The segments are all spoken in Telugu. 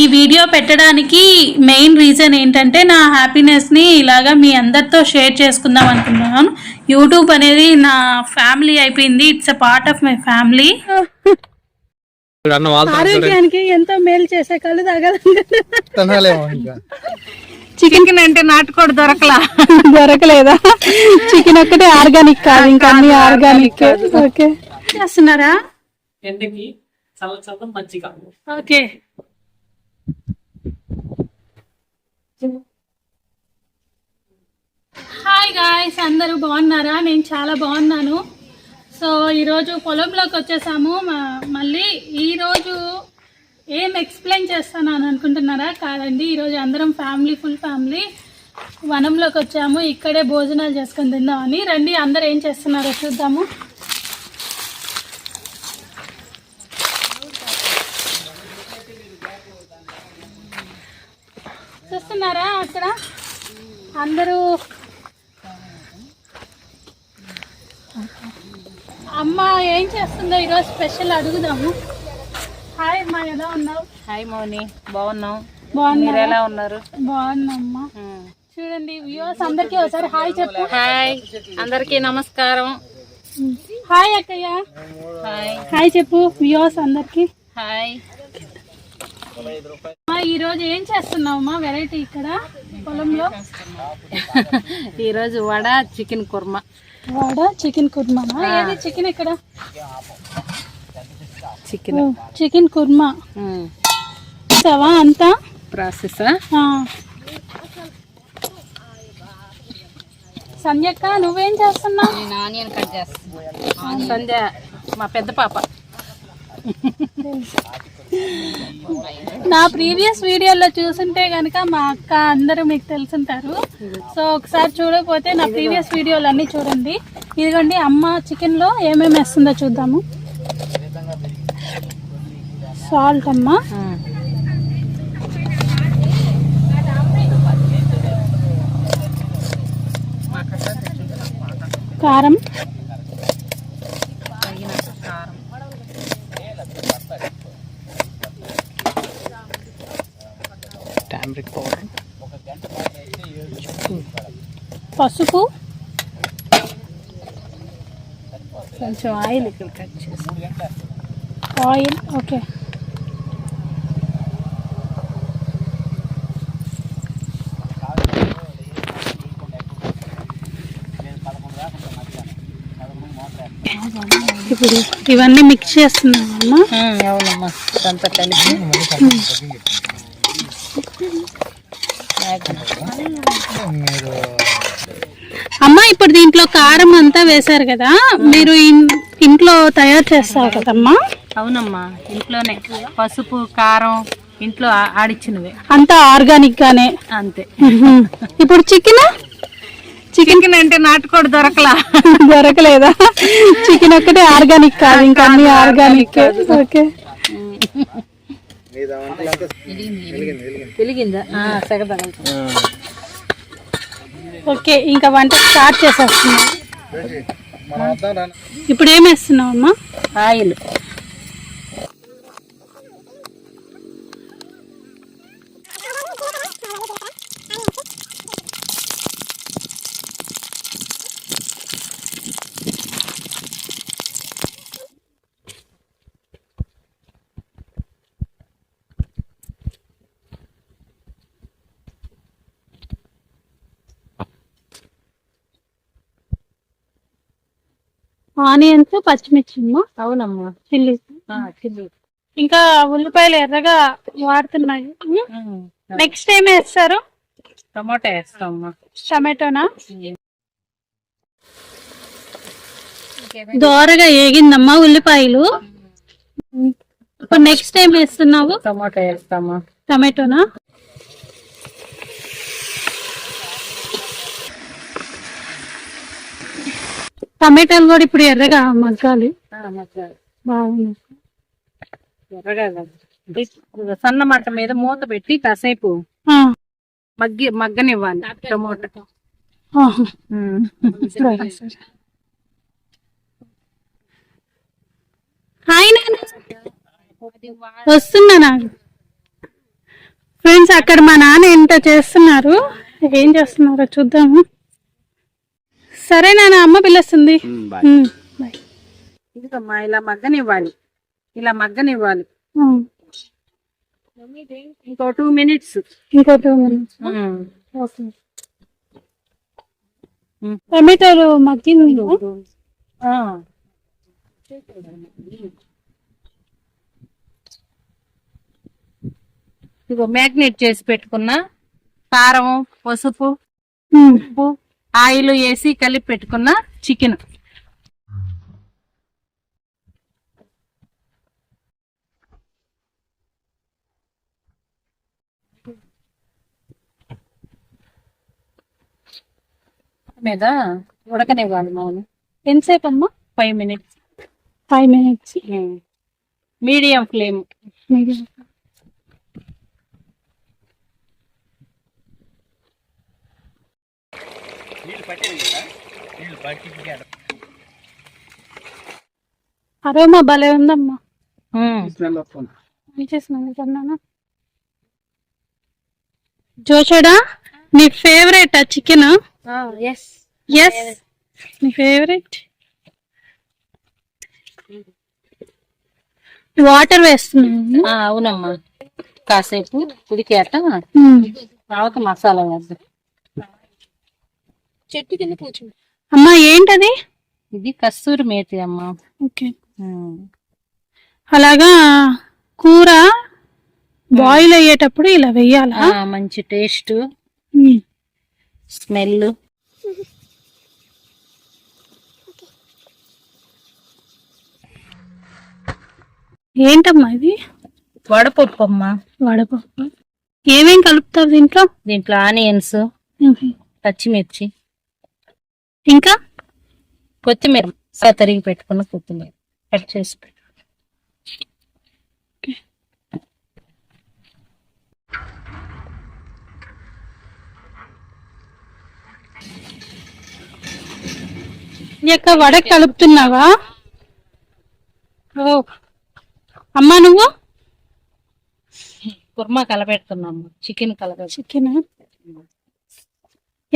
ఈ వీడియో పెట్టడానికి మెయిన్ రీజన్ ఏంటంటే నా హ్యాపీనెస్ని ఇలాగా మీ అందరితో షేర్ చేసుకుందాం అనుకుంటున్నాను. యూట్యూబ్ అనేది నా ఫ్యామిలీ అయిపోయింది. It's a part of my family ఆరోగ్యానికి ఎంతో మేలు చేసే కళ్ళు ఇంకా. చికెన్ అంటే నాటుకోడి దొరకలా? దొరకలేదా? చికెన్ ఒక్కటే ఆర్గానిక్ కాదు ఇంకా అన్ని ఆర్గానిక్ ఓకే. చేస్తున్నారా? ఎండకి చల్ల చల్ల మజ్జిగ ఓకే. హాయ్ గాయస్ అందరూ బాగున్నారా? నేను చాలా బాగున్నాను. సో ఈరోజు పొలంలోకి వచ్చేసాము. మ- మళ్ళీ ఈరోజు ఏం ఎక్స్ప్లెయిన్ చేస్తాను అని అనుకుంటున్నారా? కాదండి ఈరోజు అందరం ఫ్యామిలీ ఫుల్ ఫ్యామిలీ వనంలోకి వచ్చాము. ఇక్కడే భోజనాలు చేసుకొని తిందామని. రండి అందరు ఏం చేస్తున్నారో చూద్దాము. అక్కడ అందరూ అమ్మ ఏం చేస్తుందో ఈరోజు స్పెషల్ అడుగుదాము. హాయ్ అమ్మా ఎలా ఉన్నావు? హాయ్ మౌని బాగున్నాం మీరు బాగున్నా ఎలా ఉన్నారు? బాగున్నామ్మా. చూడండి వ్యూవర్స్ అందరికీ ఒకసారి హాయ్ చెప్పు. హాయ్ అందరికీ నమస్కారం. హాయ్ అక్కయ్య. హాయ్. హాయ్ చెప్పు వ్యూవర్స్ అందరికి. హాయ్. ఈ రోజు ఏం చేస్తున్నావమ్మా వెరైటీ ఇక్కడ పొలంలో? ఈరోజు వడ చికెన్ కుర్మా. వాడ చికెన్ కుర్మానా? ఏది చికెన్ ఇక్కడ? చికెన్. చికెన్ కుర్మా. చూసావా అంతా? ప్రాసెస్. సంధ్యక్క నువ్వేం చేస్తున్నావు? నేను ఆనియన్ కట్ చేస్తాను సంధ్య మా పెద్ద పాప. నా ప్రీవియస్ వీడియోలో చూసుంటే కనుక మా అక్క అందరూ మీకు తెలుసుంటారు. సో ఒకసారి చూడకపోతే నా ప్రీవియస్ వీడియోలు అన్నీ చూడండి. ఇదిగోండి అమ్మ చికెన్లో ఏమేమి వేస్తుందో చూద్దాము. సాల్ట్ అమ్మ. కారం. పసుపు. కొంచెం ఆయిల్ ఇక్కడ కట్ చేసి ఆయిల్ ఓకే. ఇప్పుడు ఇవన్నీ మిక్స్ చేస్తున్నామమ్మా అవునమ్మా. అంతా కలిపి అమ్మ ఇప్పుడు దీంట్లో కారం అంతా వేశారు కదా మీరు ఇంట్లో తయారు చేస్తారు కదమ్మా? అవునమ్మా ఇంట్లోనే. పసుపు కారం ఇంట్లో ఆడిచ్చినవే. అంతా ఆర్గానిక్ గానే. అంతే. ఇప్పుడు చికెన్? చికెన్ అంటే నాటుకోడి దొరకలా? దొరకలేదా? చికెన్ ఒక్కటే ఆర్గానిక్ కాదు ఇంకా అన్ని ఆర్గానిక్ ఓకే. వెలిగిందా సెగ తగులుతుంది ఓకే ఇంకా వంట స్టార్ట్ చేసేస్తున్నాం. ఇప్పుడు ఏం వేస్తున్నావు అమ్మా? ఆయిల్. ఆనియన్స్ పచ్చిమిర్చి అవునమ్మా. చిల్లీ ఆ, చిల్లి ఇంకా ఉల్లిపాయలు ఎర్రగా వాడుతున్నాయి. నెక్స్ట్ ఏం వేస్తారు? టమాటా వేస్తామమ్మా. టమాటోనా? దోరగా ఏగిందమ్మా ఉల్లిపాయలు. ఇప్పుడు నెక్స్ట్ ఏం వేస్తున్నావు? టమాటా వేస్తామా? టమాటోనా? టమాటాలు కూడా ఇప్పుడు ఎర్రగా మగ్గాలి. బాగుంది. ఎర్రగా సన్న మంట మీద మూత పెట్టి కాసేపు మగ్గి మగ్గనివ్వాలి. టమోటా. హాయ్ నాన్న. వస్తున్నా నాకు ఫ్రెండ్స్ అక్కడ మా నాన్న ఎంత చేస్తున్నారు? ఏం చేస్తున్నారో చూద్దాము. సరే నాన్న అమ్మ పిలుస్తుంది. ఇదిగమ్మా ఇలా మగ్గనివ్వాలి. ఇలా మగ్గనివ్వాలి. ఇంకో టూ మినిట్స్ ఇంకో టూ మినిట్స్ ఓకే. టమాటాలు మగ్గింది ఇదిగో మ్యాగ్నేట్ చేసి పెట్టుకున్న కారం పసుపు ఉప్పు ఆయిల్ వేసి కలిపి పెట్టుకున్న చికెన్. మీద ఉడకనివ్వాలి మౌని ఎంతసేపు అమ్మా five minutes. Five minutes. Medium flame. Aroma భలే ఉందమ్మా. జోషడా నీ ఫేవరెట్ ఆ చికెన్ ఎస్ ఎస్ నీ ఫేవరెట్? వాటర్ వేస్తున్నాను అవునమ్మా. కాసేపు ఉడికాక తర్వాత మసాలా వేద్దాం. చెట్టు కింద కూర్చుంది అమ్మా ఏంటది? ఇది కస్తూరి మేతి అమ్మా. ఓకే. అలాగా కూర బాయిల్ అయ్యేటప్పుడు ఇలా వెయ్యాలా? మంచి టేస్ట్. స్మెల్. ఏంటమ్మా ఇది? వడపప్పు అమ్మా. వడపప్పు. ఏమేం కలుపుతావు దీంట్లో? దీంట్లో ఆనియన్స్. పచ్చిమిర్చి. ఇంకా? కొత్తిమీర సా తరిగి పెట్టుకున్న కొత్తిమీర. కట్ చేసి పెట్టు ఈ యొక్క వడ కలుపుతున్నావా? ఓ. అమ్మా నువ్వు? కుర్మా కలపెడుతున్నాము. చికెన్ కలపెట్టు చికెన్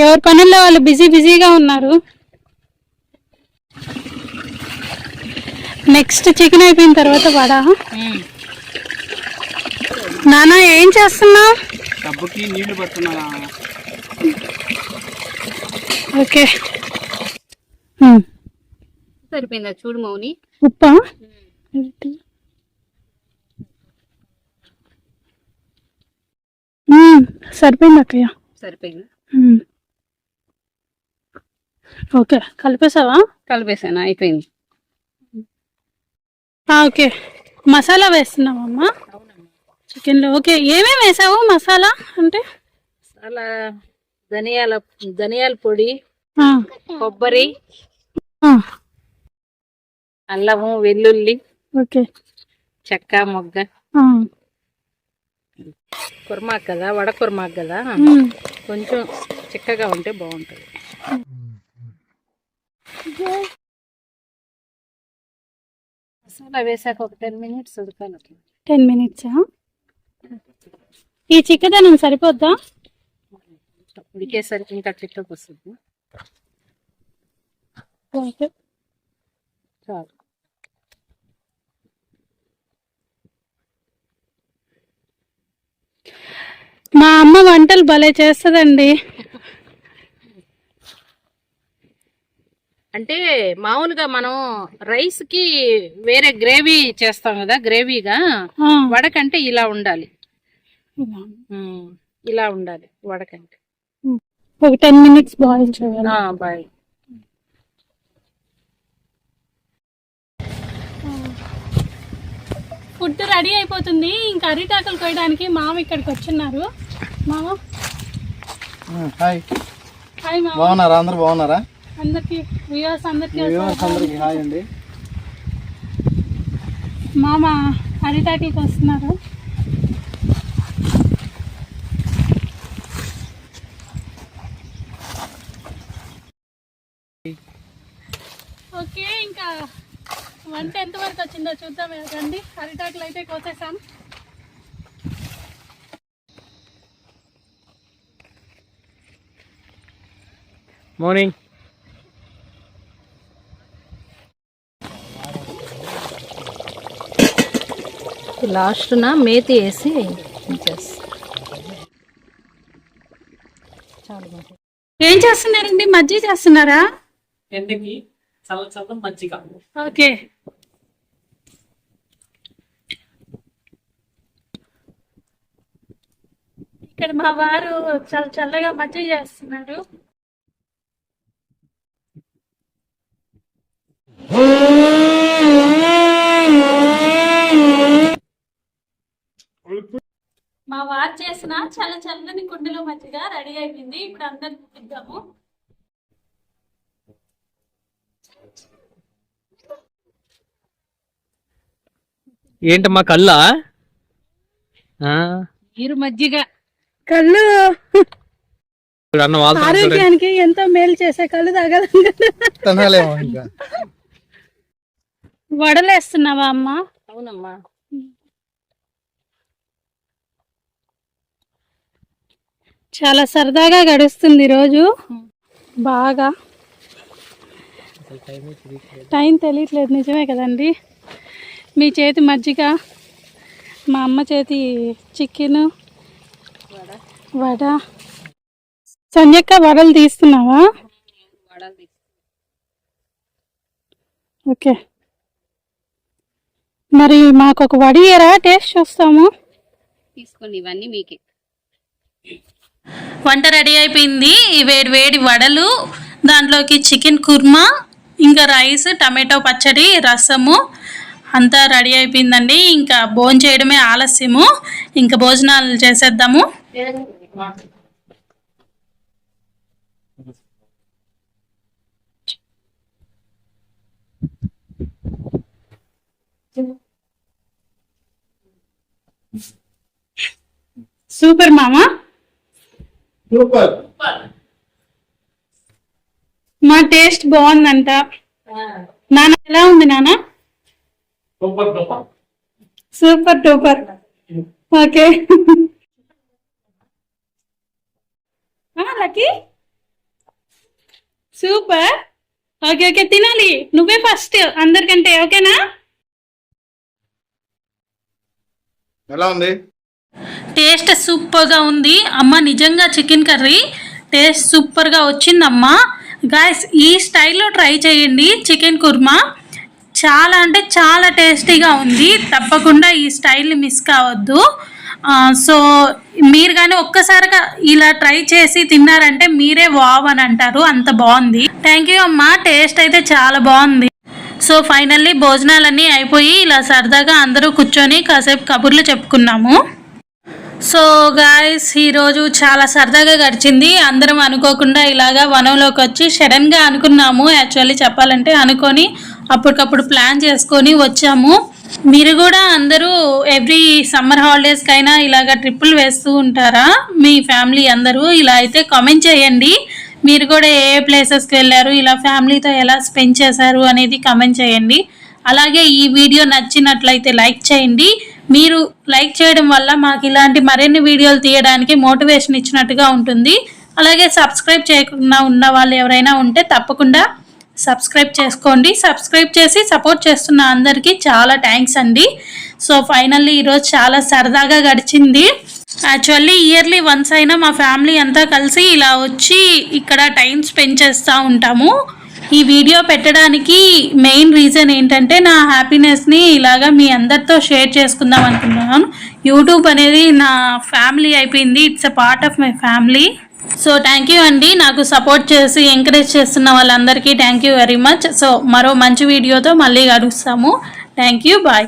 ఎవరి పనుల్లో వాళ్ళు బిజీ బిజీగా ఉన్నారు? నెక్స్ట్ చికెన్ అయిపోయిన తర్వాత వడ. నానా ఏం చేస్తున్నావు? డబ్బుకి నీళ్ళు పడుతున్నా. ఓకే. సరిపోయిందా? చూడు మౌని. ఉప్పా? సరిపోయింది అక్కయ్య. సరిపోయింది. ఓకే. కలిపేసావా కలిపేసాను అయిపోయింది. ఓకే. మసాలా వేస్తున్నావమ్మా. చికెన్లో. ఓకే. ఏమేమి వేసావు మసాలా అంటే? అలా ధనియాల ధనియాల పొడి కొబ్బరి అల్లము వెల్లుల్లి ఓకే. చెక్క మొగ్గ. కుర్మాకు కదా వడ కుర్మాకు కదా. కొంచెం చిక్కగా ఉంటే బాగుంటుంది. మసాలా వేసాక ఒక టెన్ మినిట్స్ ఉడకాలి టెన్ మినిట్సా ఈ చిక్కదనం సరిపోద్దా? ఉడికేసరికి ఇంకా చిక్కకు వస్తుంది. చాలు. మా అమ్మ వంటలు భలే చేస్తుందండి. అంటే మామూలుగా మనం రైస్కి వేరే గ్రేవీ చేస్తాం కదా గ్రేవీగా వడకంటే ఇలా ఉండాలి. ఇలా. ఉండాలి వడకంటే. ఒక టెన్ మినిట్స్ బాయిల్ చేయాలి. బాయ్ ఫుడ్ రెడీ అయిపోతుంది. ఇంకా అరిటాకులు కోయడానికి మామ ఇక్కడికి వచ్చున్నారు. మామ హాయ్. హాయ్ మామ. బాగున్నారా? అందరు బాగున్నారా? అందరికీ వ్యూవర్స్ అందరికీ మామ అరిటాకికి వస్తున్నారు. ఓకే ఇంకా వంట ఎంతవరకు వచ్చిందో చూద్దాం రండి. అరిటాకులు అయితే కోసేసాం. మార్నింగ్ లాస్ట్న మేతి వేసి ఏం చేస్తున్నారండి? మజ్జిగ చేస్తున్నారా? ఎండకి చల్ల చల్ల మజ్జిగ. ఓకే. ఇక్కడ మా వారు చాలా చల్లగా మజ్జిగ చేస్తున్నారు. మా వారు చేసిన చాలా చల్లని కుండలో మజ్జిగ రెడీ అయిపోయింది. ఇప్పుడు అందరికి ఇద్దాము ఏంటమ్మా కళ్ళ? నీరు మజ్జిగ. కళ్ళు. ఆరోగ్యానికి ఎంతో మేలు చేసే కళ్ళు తాగలం వడలేస్తున్నావా అమ్మ? అవునమ్మా. చాలా సరదాగా గడుస్తుంది రోజు బాగా. టైం తెలియట్లేదు. నిజమే కదండి. మీ చేతి మజ్జిగ మా అమ్మ చేతి చికెన్ వడ. సంజక్క వడలు తీస్తున్నావా? ఓకే. మరి మాకు ఒక వడియరా? టేస్ట్ చూస్తాము. తీసుకోండి ఇవన్నీ మీకే. వంట రెడీ అయిపోయింది. వేడి వేడి వడలు దాంట్లోకి చికెన్ కుర్మా ఇంకా రైస్ టమాటో పచ్చడి రసము అంతా రెడీ అయిపోయిందండి. ఇంకా భోజనం చేయడమే ఆలస్యము. ఇంకా భోజనాలు చేసేద్దాము. సూపర్ మామా. సూపర్ మా టేస్ట్ బాగుందంట. నాన్న ఎలా ఉంది నాన్న? Super duper. Okay. Lucky? Super. Okay okay తినాలి. నువ్వే ఫస్ట్ అందరికంటే ఓకేనా? ఎలా ఉంది? టేస్ట్ సూపర్గా ఉంది. అమ్మ నిజంగా చికెన్ కర్రీ టేస్ట్ సూపర్గా వచ్చిందమ్మా. గాయస్ ఈ స్టైల్లో ట్రై చేయండి చికెన్ కుర్మా. చాలా అంటే చాలా టేస్టీగా ఉంది. తప్పకుండా ఈ స్టైల్ని మిస్ కావద్దు. సో మీరు కానీ ఒక్కసారిగా ఇలా ట్రై చేసి తిన్నారంటే మీరే వావ్ అని అంటారు. అంత బాగుంది. థ్యాంక్ యూ అమ్మా. టేస్ట్ అయితే చాలా బాగుంది. సో ఫైనల్లీ భోజనాలన్నీ అయిపోయి ఇలా సరదాగా అందరూ కూర్చొని కాసేపు కబుర్లు చెప్పుకున్నాము. సో గాయస్ ఈరోజు చాలా సరదాగా గడిచింది. అందరం అనుకోకుండా ఇలాగా వనంలోకి వచ్చి సడన్గా అనుకున్నాము. యాక్చువల్లీ చెప్పాలంటే అనుకొని అప్పటికప్పుడు ప్లాన్ చేసుకొని వచ్చాము. మీరు కూడా అందరూ ఎవ్రీ సమ్మర్ హాలిడేస్కైనా ఇలాగ ట్రిప్పులు వేస్తూ ఉంటారా? మీ ఫ్యామిలీ అందరూ ఇలా అయితే కామెంట్ చేయండి. మీరు కూడా ఏ ఏ ప్లేసెస్కి వెళ్ళారు? ఇలా ఫ్యామిలీతో ఎలా స్పెండ్ చేశారు అనేది కామెంట్ చేయండి. అలాగే ఈ వీడియో నచ్చినట్లయితే లైక్ చేయండి. మీరు లైక్ చేయడం వల్ల మాకు ఇలాంటి మరిన్ని వీడియోలు తీయడానికి మోటివేషన్ ఇచ్చినట్టుగా ఉంటుంది. అలాగే సబ్స్క్రైబ్ చేయకుండా ఉన్న వాళ్ళు ఎవరైనా ఉంటే తప్పకుండా సబ్స్క్రైబ్ చేసుకోండి. సబ్స్క్రైబ్ చేసి సపోర్ట్ చేస్తున్న అందరికీ చాలా థ్యాంక్స్ అండి. సో ఫైనల్లీ ఈరోజు చాలా సరదాగా గడిచింది. యాక్చువల్లీ ఇయర్లీ వన్స్ అయినా మా ఫ్యామిలీ అంతా కలిసి ఇలా వచ్చి ఇక్కడ టైం స్పెండ్ చేస్తూ ఉంటాము. ఈ వీడియో పెట్టడానికి మెయిన్ రీజన్ ఏంటంటే నా హ్యాపీనెస్ని ఇలాగా మీ అందరితో షేర్ చేసుకుందాం అనుకుంటున్నాను. యూట్యూబ్ అనేది నా ఫ్యామిలీ అయిపోయింది. It's a part of my family so thank you అండి. నాకు సపోర్ట్ చేసి ఎంకరేజ్ చేస్తున్న వాళ్ళందరికీ thank you very much so మరో మంచి వీడియోతో మళ్ళీ కలుస్తాము. Thank you bye